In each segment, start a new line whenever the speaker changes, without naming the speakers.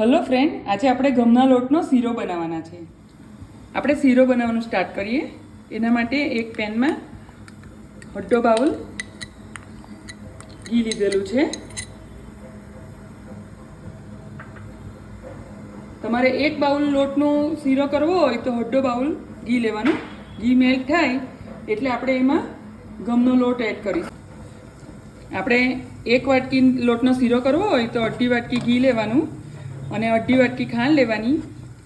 Hello friend આજે આપણે ગમના લોટનો શીરો બનાવવાના છે. આપણે શીરો બનાવવાનું સ્ટાર્ટ કરીએ. એના માટે એક પેનમાં અડધો બાઉલ ઘી લીધેલું છે. તમારે એક બાઉલ લોટનો શીરો કરવો હોય તો અડધો બાઉલ ઘી લેવાનું. ઘી મેલ્ટ થાય એટલે આપણે એમાં ગમનો લોટ એડ કરીશું. આપણે એક વાટકી લોટનો શીરો કરવો હોય તો અડધી વાટકી ઘી લેવાનું. અને અડધી વાટકી ખાંડ લેવાની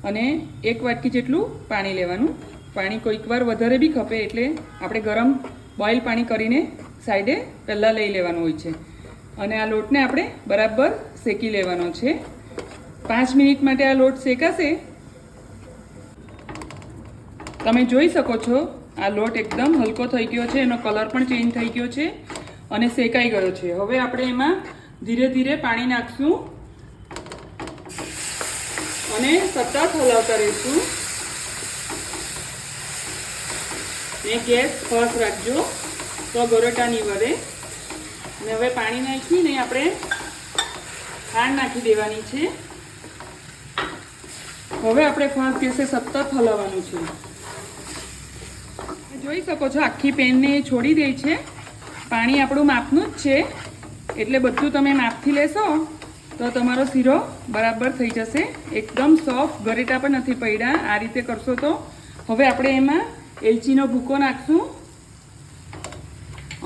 અને એક વાટકી જેટલું પાણી લેવાનું. પાણી કોઈકવાર વધારે બી ખપે એટલે આપણે ગરમ બોઇલ પાણી કરીને સાઈડે પહેલાં લઈ લેવાનું હોય છે. અને આ લોટને આપણે બરાબર શેકી લેવાનો છે. પાંચ મિનિટ માટે આ લોટ શેકાશે? તમે જોઈ શકો છો, આ લોટ એકદમ હલકો થઈ ગયો છે, એનો કલર પણ ચેન્જ થઈ ગયો છે અને શેકાઈ ગયો છે. હવે આપણે એમાં ધીરે ધીરે પાણી નાખશું. અને સતત હલાવતા રહીશું. ને ગેસ ફર્સ્ટ રાખજો તો ગરોટા નહીં વળે અને હવે પાણી નાખીને આપણે ખાંડ નાખી દેવાની છે. હવે આપણે ફાસ્ટ ગેસે સતત હલાવવાનું છે. જોઈ શકો છો આખી પેનને છોડી દે છે. પાણી આપણું માપનું જ છે. એટલે બધું તમે માપથી લેશો તો તમારો શીરો બરાબર થઈ જશે. એકદમ સોફ્ટ ગરેટા પણ નથી પડ્યા. આ રીતે કરશો તો. હવે આપણે એમાં એલચીનો ભૂકો નાખશું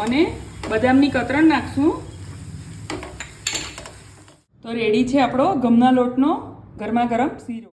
અને બદામની કતરણ નાખશું. તો રેડી છે આપણો ગમના લોટનો ગરમા ગરમ શીરો.